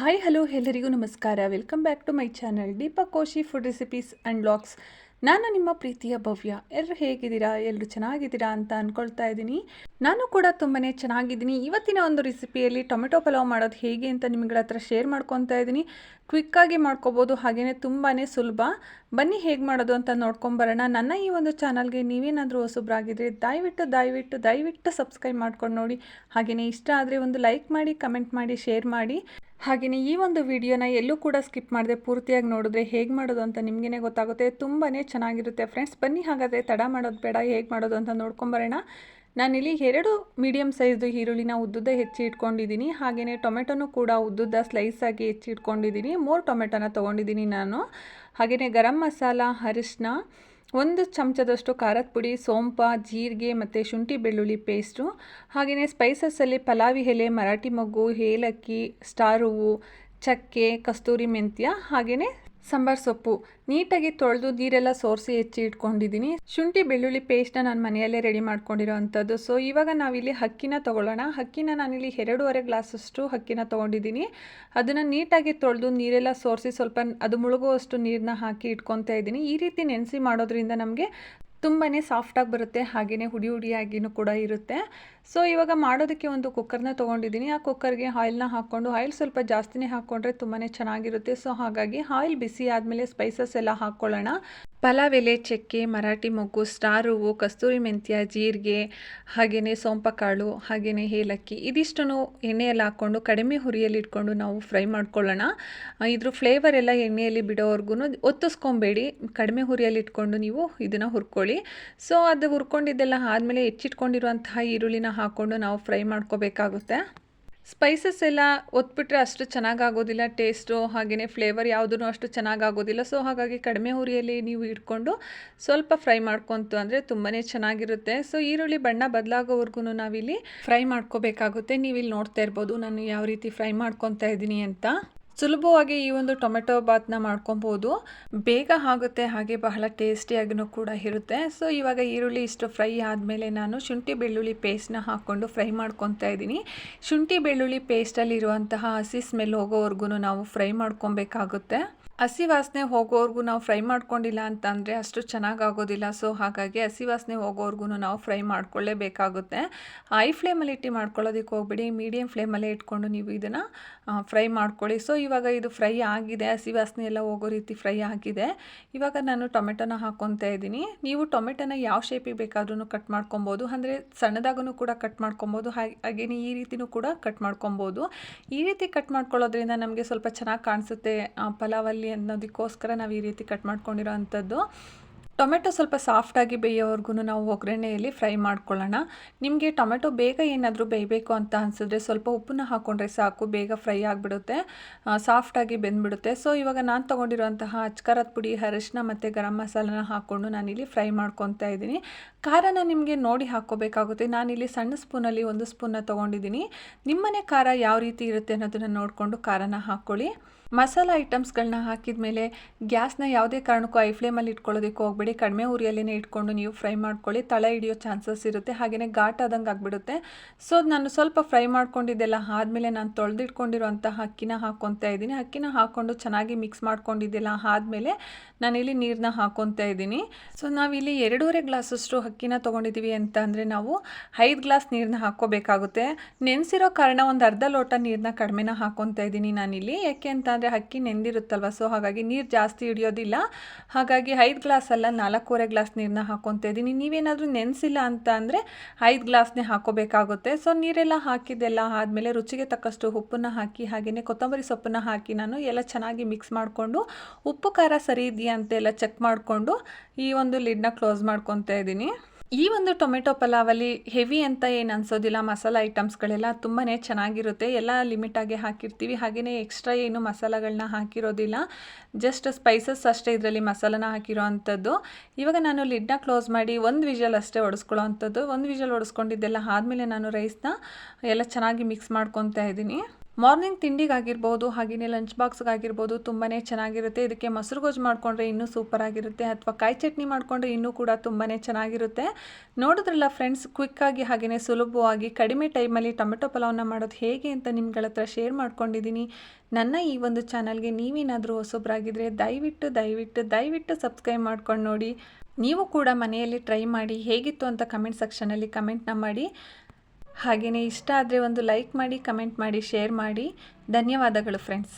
Hi hello ಎಲ್ಲರಿಗೂ ನಮಸ್ಕಾರ. Welcome back to my channel Deepa Koshi food recipes and blogs ನಾನು ನಿಮ್ಮ ಪ್ರೀತಿಯ ಭವ್ಯ. ಎಲ್ಲರೂ ಹೇಗಿದ್ದೀರಾ? ಎಲ್ಲರೂ ಚೆನ್ನಾಗಿದ್ದೀರಾ ಅಂತ ಅಂದ್ಕೊಳ್ತಾ ಇದ್ದೀನಿ. ನಾನು ಕೂಡ ತುಂಬಾ ಚೆನ್ನಾಗಿದ್ದೀನಿ. ಇವತ್ತಿನ ಒಂದು ರೆಸಿಪಿಯಲ್ಲಿ ಟೊಮೆಟೊ ಪಲಾವ್ ಮಾಡೋದು ಹೇಗೆ ಅಂತ ನಿಮ್ಗಳ ಹತ್ರ ಶೇರ್ ಮಾಡ್ಕೊತಾ ಇದ್ದೀನಿ. ಕ್ವಿಕ್ಕಾಗಿ ಮಾಡ್ಕೋಬೋದು. ಹಾಗೆಯೇ ತುಂಬಾ ಸುಲಭ. ಬನ್ನಿ ಹೇಗೆ ಮಾಡೋದು ಅಂತ ನೋಡ್ಕೊಂಬರೋಣ ನನ್ನ ಈ ಒಂದು ಚಾನಲ್ಗೆ ನೀವೇನಾದರೂ ಹೊಸಬ್ರಾಗಿದ್ದರೆ ದಯವಿಟ್ಟು ದಯವಿಟ್ಟು ದಯವಿಟ್ಟು ಸಬ್ಸ್ಕ್ರೈಬ್ ಮಾಡ್ಕೊಂಡು ನೋಡಿ. ಹಾಗೆಯೇ ಇಷ್ಟ ಆದರೆ ಒಂದು ಲೈಕ್ ಮಾಡಿ ಕಮೆಂಟ್ ಮಾಡಿ ಶೇರ್ ಮಾಡಿ. ಹಾಗೆಯೇ ಈ ಒಂದು ವಿಡಿಯೋನ ಎಲ್ಲೂ ಕೂಡ ಸ್ಕಿಪ್ ಮಾಡದೆ ಪೂರ್ತಿಯಾಗಿ ನೋಡಿದ್ರೆ ಹೇಗೆ ಮಾಡೋದು ಅಂತ ನಿಮಗೇ ಗೊತ್ತಾಗುತ್ತೆ. ತುಂಬಾ ಚೆನ್ನಾಗಿರುತ್ತೆ ಫ್ರೆಂಡ್ಸ್. ಬನ್ನಿ ಹಾಗಾದರೆ ತಡ ಮಾಡೋದು ಬೇಡ, ಹೇಗೆ ಮಾಡೋದು ಅಂತ ನೋಡ್ಕೊಂಬರೋಣ. ನಾನಿಲ್ಲಿ ಎರಡು ಮೀಡಿಯಮ್ ಸೈಜ್ದು ಈರುಳ್ಳಿನ ಉದ್ದುದ್ದ ಹೆಚ್ಚಿ ಇಟ್ಕೊಂಡಿದ್ದೀನಿ. ಹಾಗೆಯೇ ಟೊಮೆಟೊನೂ ಕೂಡ ಉದ್ದುದ್ದ ಸ್ಲೈಸಾಗಿ ಹೆಚ್ಚಿ ಇಟ್ಕೊಂಡಿದ್ದೀನಿ. ಮೂರು ಟೊಮೆಟೊನ ತೊಗೊಂಡಿದ್ದೀನಿ ನಾನು. ಹಾಗೆಯೇ ಗರಂ ಮಸಾಲ ಅರಿಶಿನ ಒಂದು ಚಮಚದಷ್ಟು ಖಾರದ ಪುಡಿ, ಸೋಂಪ, ಜೀರಿಗೆ ಮತ್ತು ಶುಂಠಿ ಬೆಳ್ಳುಳ್ಳಿ ಪೇಸ್ಟು ಹಾಗೆಯೇ ಸ್ಪೈಸಸ್ಸಲ್ಲಿ ಪಲಾವಿ ಎಲೆ, ಮರಾಠಿ ಮೊಗ್ಗು, ಏಲಕ್ಕಿ, ಸ್ಟಾರ್ ಹೂವು, ಚಕ್ಕೆ, ಕಸ್ತೂರಿ ಮೆಂತ್ಯ ಹಾಗೆಯೇ ಸಾಂಬಾರ್ ಸೊಪ್ಪು. ನೀಟಾಗಿ ತೊಳೆದು ನೀರೆಲ್ಲ ಸೋರಿಸಿ ಹೆಚ್ಚಿ ಇಟ್ಕೊಂಡಿದ್ದೀನಿ. ಶುಂಠಿ, ಬೆಳ್ಳುಳ್ಳಿ ಪೇಸ್ಟ್ನ ನಾನು ಮನೆಯಲ್ಲೇ ರೆಡಿ ಮಾಡ್ಕೊಂಡಿರೋ ಅಂಥದ್ದು. ಸೊ ಇವಾಗ ನಾವಿಲ್ಲಿ ಹಕ್ಕಿನ ತೊಗೊಳ್ಳೋಣ. ಹಕ್ಕಿನ ನಾನಿಲ್ಲಿ ಎರಡೂವರೆ ಗ್ಲಾಸಷ್ಟು ಹಕ್ಕಿನ ತೊಗೊಂಡಿದ್ದೀನಿ. ಅದನ್ನು ನೀಟಾಗಿ ತೊಳೆದು ನೀರೆಲ್ಲ ಸೋರಿಸಿ ಸ್ವಲ್ಪ ಅದು ಮುಳುಗುವಷ್ಟು ನೀರನ್ನ ಹಾಕಿ ಇಟ್ಕೊತಾ ಇದ್ದೀನಿ. ಈ ರೀತಿ ನೆನೆಸಿ ಮಾಡೋದ್ರಿಂದ ನಮಗೆ ತುಂಬಾ ಸಾಫ್ಟಾಗಿ ಬರುತ್ತೆ ಹಾಗೆಯೇ ಹುಡಿ ಹುಡಿಯಾಗಿನೂ ಕೂಡ ಇರುತ್ತೆ. ಸೊ ಇವಾಗ ಮಾಡೋದಕ್ಕೆ ಒಂದು ಕುಕ್ಕರ್ನ ತೊಗೊಂಡಿದ್ದೀನಿ. ಆ ಕುಕ್ಕರ್ಗೆ ಆಯಿಲ್ನ ಹಾಕ್ಕೊಂಡು ಆಯಿಲ್ ಸ್ವಲ್ಪ ಜಾಸ್ತಿನೇ ಹಾಕ್ಕೊಂಡ್ರೆ ತುಂಬಾ ಚೆನ್ನಾಗಿರುತ್ತೆ. ಸೊ ಹಾಗಾಗಿ ಆಯಿಲ್ ಬಿಸಿ ಆದಮೇಲೆ ಸ್ಪೈಸಸ್ ಎಲ್ಲ ಹಾಕ್ಕೊಳ್ಳೋಣ. ಪಲಾವ್ ಎಲೆ, ಚಕ್ಕೆ, ಮರಾಠಿ ಮೊಗ್ಗು, ಸ್ಟಾರ್ ಹೂವು, ಕಸ್ತೂರಿ ಮೆಂತ್ಯ, ಜೀರಿಗೆ ಹಾಗೆಯೇ ಸೋಂಪಕಾಳು ಹಾಗೆಯೇ ಏಲಕ್ಕಿ, ಇದಿಷ್ಟನ್ನು ಎಣ್ಣೆಯಲ್ಲಿ ಹಾಕ್ಕೊಂಡು, ಕಡಿಮೆ ಹುರಿಯಲ್ಲಿ ಇಟ್ಕೊಂಡು ನಾವು ಫ್ರೈ ಮಾಡ್ಕೊಳ್ಳೋಣ. ಇದ್ರ ಫ್ಲೇವರ್ ಎಲ್ಲ ಎಣ್ಣೆಯಲ್ಲಿ ಬಿಡೋವರೆಗೂ ಒತ್ತಿಸ್ಕೊಬೇಡಿ. ಕಡಿಮೆ ಹುರಿಯಲ್ಲಿ ಇಟ್ಕೊಂಡು ನೀವು ಇದನ್ನು ಹುರ್ಕೊಳ್ಳಿ. ಸೊ ಅದು ಹುರ್ಕೊಂಡಿದ್ದೆಲ್ಲ ಆದಮೇಲೆ ಹೆಚ್ಚಿಟ್ಕೊಂಡಿರುವಂತಹ ಈರುಳ್ಳಿನ ಹಾಕ್ಕೊಂಡು ನಾವು ಫ್ರೈ ಮಾಡ್ಕೋಬೇಕಾಗುತ್ತೆ. ಸ್ಪೈಸಸ್ ಎಲ್ಲ ಒತ್ಬಿಟ್ರೆ ಅಷ್ಟು ಚೆನ್ನಾಗಾಗೋದಿಲ್ಲ ಟೇಸ್ಟು ಹಾಗೆಯೇ ಫ್ಲೇವರ್ ಯಾವುದೂ ಅಷ್ಟು ಚೆನ್ನಾಗಾಗೋದಿಲ್ಲ. ಸೊ ಹಾಗಾಗಿ ಕಡಿಮೆ ಹುರಿಯಲ್ಲಿ ನೀವು ಇಟ್ಕೊಂಡು ಸ್ವಲ್ಪ ಫ್ರೈ ಮಾಡ್ಕೊತು ಅಂದರೆ ತುಂಬಾ ಚೆನ್ನಾಗಿರುತ್ತೆ. ಸೊ ಈರುಳ್ಳಿ ಬಣ್ಣ ಬದಲಾಗೋವರೆಗೂ ನಾವಿಲ್ಲಿ ಫ್ರೈ ಮಾಡ್ಕೋಬೇಕಾಗುತ್ತೆ. ನೀವಿಲ್ಲಿ ನೋಡ್ತಾ ಇರ್ಬೋದು ನಾನು ಯಾವ ರೀತಿ ಫ್ರೈ ಮಾಡ್ಕೊತಾ ಇದ್ದೀನಿ ಅಂತ. ಸುಲಭವಾಗಿ ಈ ಒಂದು ಟೊಮೆಟೊ ಬಾತ್ನ ಮಾಡ್ಕೊಬೋದು. ಬೇಗ ಆಗುತ್ತೆ, ಹಾಗೆ ಬಹಳ ಟೇಸ್ಟಿಯಾಗೂ ಕೂಡ ಇರುತ್ತೆ. ಸೊ ಇವಾಗ ಈರುಳ್ಳಿ ಇಷ್ಟು ಫ್ರೈ ಆದಮೇಲೆ ನಾನು ಶುಂಠಿ ಬೆಳ್ಳುಳ್ಳಿ ಪೇಸ್ಟ್ನ ಹಾಕ್ಕೊಂಡು ಫ್ರೈ ಮಾಡ್ಕೊತಾ ಇದ್ದೀನಿ. ಶುಂಠಿ ಬೆಳ್ಳುಳ್ಳಿ ಪೇಸ್ಟಲ್ಲಿರುವಂತಹ ಹಸಿ ಸ್ಮೆಲ್ ಹೋಗೋವರೆಗೂ ನಾವು ಫ್ರೈ ಮಾಡ್ಕೊಬೇಕಾಗುತ್ತೆ. ಹಸಿ ವಾಸನೆ ಹೋಗೋವರೆಗೂ ನಾವು ಫ್ರೈ ಮಾಡ್ಕೊಂಡಿಲ್ಲ ಅಂತ ಅಂದರೆ ಅಷ್ಟು ಚೆನ್ನಾಗಾಗೋದಿಲ್ಲ. ಸೊ, ಹಾಗಾಗಿ ಹಸಿ ವಾಸನೆ ಹೋಗೋವರೆಗೂ ನಾವು ಫ್ರೈ ಮಾಡ್ಕೊಳ್ಳೇಬೇಕಾಗುತ್ತೆ. ಹೈ ಫ್ಲೇಮಲ್ಲಿ ಇಟ್ಟು ಮಾಡ್ಕೊಳ್ಳೋದಕ್ಕೆ ಹೋಗ್ಬೇಡಿ. ಮೀಡಿಯಮ್ ಫ್ಲೇಮಲ್ಲೇ ಇಟ್ಕೊಂಡು ನೀವು ಇದನ್ನು ಫ್ರೈ ಮಾಡ್ಕೊಳ್ಳಿ. ಸೊ, ಇವಾಗ ಇದು ಫ್ರೈ ಆಗಿದೆ. ಹಸಿ ವಾಸನೆ ಎಲ್ಲ ಹೋಗೋ ರೀತಿ ಫ್ರೈ ಆಗಿದೆ. ಇವಾಗ ನಾನು ಟೊಮೆಟೊನ ಹಾಕ್ಕೊತಾ ಇದ್ದೀನಿ. ನೀವು ಟೊಮೆಟೊನ ಯಾವ ಶೇಪಿಗೆ ಬೇಕಾದ್ರೂ ಕಟ್ ಮಾಡ್ಕೊಬೋದು. ಅಂದರೆ ಸಣ್ಣದಾಗೂ ಕೂಡ ಕಟ್ ಮಾಡ್ಕೊಬೋದು. ಹಾಗೆ, ಹಾಗೇನೆ ಈ ರೀತಿಯೂ ಕೂಡ ಕಟ್ ಮಾಡ್ಕೊಬೋದು. ಈ ರೀತಿ ಕಟ್ ಮಾಡ್ಕೊಳ್ಳೋದ್ರಿಂದ ನಮಗೆ ಸ್ವಲ್ಪ ಚೆನ್ನಾಗಿ ಕಾಣಿಸುತ್ತೆ ಪಲಾವಲ್ಲಿ ಅನ್ನೋದಕ್ಕೋಸ್ಕರ ನಾವು ಈ ರೀತಿ ಕಟ್ ಮಾಡ್ಕೊಂಡಿರೋ ಅಂಥದ್ದು. ಟೊಮೆಟೊ ಸ್ವಲ್ಪ ಸಾಫ್ಟಾಗಿ ಬೇಯೋವರೆಗೂ ನಾವು ಒಗ್ಗರಣೆಯಲ್ಲಿ ಫ್ರೈ ಮಾಡ್ಕೊಳ್ಳೋಣ. ನಿಮಗೆ ಟೊಮೆಟೊ ಬೇಗ ಏನಾದರೂ ಬೇಯಬೇಕು ಅಂತ ಅನಿಸಿದ್ರೆ ಸ್ವಲ್ಪ ಉಪ್ಪನ್ನ ಹಾಕ್ಕೊಂಡ್ರೆ ಸಾಕು, ಬೇಗ ಫ್ರೈ ಆಗಿಬಿಡುತ್ತೆ ಸಾಫ್ಟಾಗಿ ಬೆಂದ್ಬಿಡುತ್ತೆ. ಸೊ ಇವಾಗ ನಾನು ತೊಗೊಂಡಿರುವಂತಹ ಅಚ್ಕಾರದ ಪುಡಿ ಅರಿಶಿನ ಮತ್ತು ಗರಂ ಮಸಾಲನ ಹಾಕ್ಕೊಂಡು ನಾನಿಲ್ಲಿ ಫ್ರೈ ಮಾಡ್ಕೊತಾ ಇದ್ದೀನಿ. ಖಾರನ ನಿಮಗೆ ನೋಡಿ ಹಾಕ್ಕೋಬೇಕಾಗುತ್ತೆ. ನಾನಿಲ್ಲಿ ಸಣ್ಣ ಸ್ಪೂನಲ್ಲಿ ಒಂದು ಸ್ಪೂನ್ನ ತೊಗೊಂಡಿದ್ದೀನಿ. ನಿಮ್ಮನೆ ಖಾರ ಯಾವ ರೀತಿ ಇರುತ್ತೆ ಅನ್ನೋದನ್ನು ನೋಡಿಕೊಂಡು ಖಾರನ ಹಾಕ್ಕೊಳ್ಳಿ. ಮಸಾಲ ಐಟಮ್ಸ್ಗಳನ್ನ ಹಾಕಿದ ಮೇಲೆ ಗ್ಯಾಸ್ನ ಯಾವುದೇ ಕಾರಣಕ್ಕೂ ಐ ಫ್ಲೇಮಲ್ಲಿ ಇಟ್ಕೊಳ್ಳೋದಕ್ಕೆ ಹೋಗ್ಬೇಡಿ. ಕಡಿಮೆ ಉರಿಯಲ್ಲೇ ಇಟ್ಕೊಂಡು ನೀವು ಫ್ರೈ ಮಾಡ್ಕೊಳ್ಳಿ. ತಳ ಹಿಡಿಯೋ ಚಾನ್ಸಸ್ ಇರುತ್ತೆ. ಹಾಗೆಯೇ ಘಾಟ್ ಆದಂಗೆ ಆಗಿಬಿಡುತ್ತೆ. ಸೊ, ನಾನು ಸ್ವಲ್ಪ ಫ್ರೈ ಮಾಡ್ಕೊಂಡಿದ್ದೆಲ್ಲ ಆದಮೇಲೆ ನಾನು ತೊಳೆದಿಟ್ಕೊಂಡಿರುವಂಥ ಅಕ್ಕಿನ ಹಾಕ್ಕೊತಾ ಇದ್ದೀನಿ. ಅಕ್ಕಿನ ಹಾಕ್ಕೊಂಡು ಚೆನ್ನಾಗಿ ಮಿಕ್ಸ್ ಮಾಡ್ಕೊಂಡಿದ್ದೆಲ್ಲ ಆದಮೇಲೆ ನಾನಿಲ್ಲಿ ನೀರನ್ನ ಹಾಕ್ಕೊತಾ ಇದ್ದೀನಿ. ಸೊ, ನಾವಿಲ್ಲಿ ಎರಡೂವರೆ ಗ್ಲಾಸಷ್ಟು ಅಕ್ಕಿನ ತೊಗೊಂಡಿದ್ದೀವಿ ಅಂತ ಅಂದರೆ ನಾವು ಐದು ಗ್ಲಾಸ್ ನೀರನ್ನ ಹಾಕ್ಕೋಬೇಕಾಗುತ್ತೆ. ನೆನೆಸಿರೋ ಕಾರಣ ಒಂದು ಅರ್ಧ ಲೋಟ ನೀರನ್ನ ಕಡಿಮೆನ ಹಾಕ್ಕೊತಾ ಇದ್ದೀನಿ ನಾನಿಲ್ಲಿ. ಯಾಕೆ ಅಂತ ಅಂದರೆ ಅಕ್ಕಿ ನೆಂದಿರುತ್ತಲ್ವ? ಸೊ ಹಾಗಾಗಿ ನೀರು ಜಾಸ್ತಿ ಹಿಡಿಯೋದಿಲ್ಲ. ಹಾಗಾಗಿ ಐದು ಗ್ಲಾಸ್ ಅಲ್ಲ, ನಾಲ್ಕೂವರೆ ಗ್ಲಾಸ್ ನೀರನ್ನ ಹಾಕ್ಕೊತಾ ಇದ್ದೀನಿ. ನೀವೇನಾದರೂ ನೆನೆಸಿಲ್ಲ ಅಂತ ಅಂದರೆ ಐದು ಗ್ಲಾಸ್ನೇ ಹಾಕೋಬೇಕಾಗುತ್ತೆ. ಸೊ ನೀರೆಲ್ಲ ಹಾಕಿದ್ದೆಲ್ಲ ಆದಮೇಲೆ ರುಚಿಗೆ ತಕ್ಕಷ್ಟು ಉಪ್ಪನ್ನು ಹಾಕಿ ಹಾಗೆಯೇ ಕೊತ್ತಂಬರಿ ಸೊಪ್ಪನ್ನು ಹಾಕಿ ನಾನು ಎಲ್ಲ ಚೆನ್ನಾಗಿ ಮಿಕ್ಸ್ ಮಾಡಿಕೊಂಡು, ಉಪ್ಪು ಖಾರ ಸರಿ ಇದೆಯಾ ಅಂತೆಲ್ಲ ಚೆಕ್ ಮಾಡಿಕೊಂಡು ಈ ಒಂದು ಲಿಡ್ನ ಕ್ಲೋಸ್ ಮಾಡ್ಕೊತಾ ಇದ್ದೀನಿ. ಈ ಒಂದು ಟೊಮೆಟೊ ಪಲಾವಲ್ಲಿ ಹೆವಿ ಅಂತ ಏನು ಅನಿಸೋದಿಲ್ಲ. ಮಸಾಲ ಐಟಮ್ಸ್ಗಳೆಲ್ಲ ತುಂಬಾ ಚೆನ್ನಾಗಿರುತ್ತೆ. ಎಲ್ಲ ಲಿಮಿಟಾಗಿ ಹಾಕಿರ್ತೀವಿ. ಹಾಗೆಯೇ ಎಕ್ಸ್ಟ್ರಾ ಏನು ಮಸಾಲಗಳನ್ನ ಹಾಕಿರೋದಿಲ್ಲ. ಜಸ್ಟ್ ಸ್ಪೈಸಸ್ ಅಷ್ಟೇ ಇದರಲ್ಲಿ ಮಸಾಲನ ಹಾಕಿರೋ ಅಂಥದ್ದು. ಇವಾಗ ನಾನು ಲಿಡ್ನ ಕ್ಲೋಸ್ ಮಾಡಿ ಒಂದು ವಿಷಲ್ ಅಷ್ಟೇ ಒಡಿಸ್ಕೊಳ್ಳೋ ಅಂಥದ್ದು. ಒಂದು ವಿಷಲ್ ಒಡಿಸ್ಕೊಂಡಿದ್ದೆಲ್ಲ ಆದಮೇಲೆ ನಾನು ರೈಸ್ನ ಎಲ್ಲ ಚೆನ್ನಾಗಿ ಮಿಕ್ಸ್ ಮಾಡ್ಕೊತಾ ಇದ್ದೀನಿ. ಮಾರ್ನಿಂಗ್ ತಿಂಡಿಗಾಗಿರ್ಬೋದು ಹಾಗೆಯೇ ಲಂಚ್ ಬಾಕ್ಸ್ಗಾಗಿರ್ಬೋದು ತುಂಬಾ ಚೆನ್ನಾಗಿರುತ್ತೆ. ಇದಕ್ಕೆ ಮೊಸರು ಗೊಜ್ಜು ಮಾಡಿಕೊಂಡ್ರೆ ಇನ್ನೂ ಸೂಪರ್ ಆಗಿರುತ್ತೆ. ಅಥವಾ ಕಾಯಿ ಚಟ್ನಿ ಮಾಡಿಕೊಂಡ್ರೆ ಇನ್ನೂ ಕೂಡ ತುಂಬಾ ಚೆನ್ನಾಗಿರುತ್ತೆ. ನೋಡಿದ್ರಲ್ಲ ಫ್ರೆಂಡ್ಸ್ ಕ್ವಿಕ್ಕಾಗಿ ಹಾಗೆಯೇ ಸುಲಭವಾಗಿ ಕಡಿಮೆ ಟೈಮಲ್ಲಿ ಟೊಮೆಟೊ ಪಲಾವ್ನ ಮಾಡೋದು ಹೇಗೆ ಅಂತ ನಿಮ್ಗಳ ಹತ್ರ ಶೇರ್ ಮಾಡ್ಕೊಂಡಿದ್ದೀನಿ ನನ್ನ ಈ ಒಂದು ಚಾನಲ್ಗೆ ನೀವೇನಾದರೂ ಹೊಸೊಬ್ಬರಾಗಿದ್ದರೆ ದಯವಿಟ್ಟು ದಯವಿಟ್ಟು ದಯವಿಟ್ಟು ಸಬ್ಸ್ಕ್ರೈಬ್ ಮಾಡ್ಕೊಂಡು ನೋಡಿ. ನೀವು ಕೂಡ ಮನೆಯಲ್ಲಿ ಟ್ರೈ ಮಾಡಿ, ಹೇಗಿತ್ತು ಅಂತ ಕಮೆಂಟ್ ಸೆಕ್ಷನಲ್ಲಿ ಕಮೆಂಟ್ನ ಮಾಡಿ. ಹಾಗೆಯೇ ಇಷ್ಟ ಆದರೆ ಒಂದು ಲೈಕ್ ಮಾಡಿ ಕಮೆಂಟ್ ಮಾಡಿ ಶೇರ್ ಮಾಡಿ. ಧನ್ಯವಾದಗಳು ಫ್ರೆಂಡ್ಸ್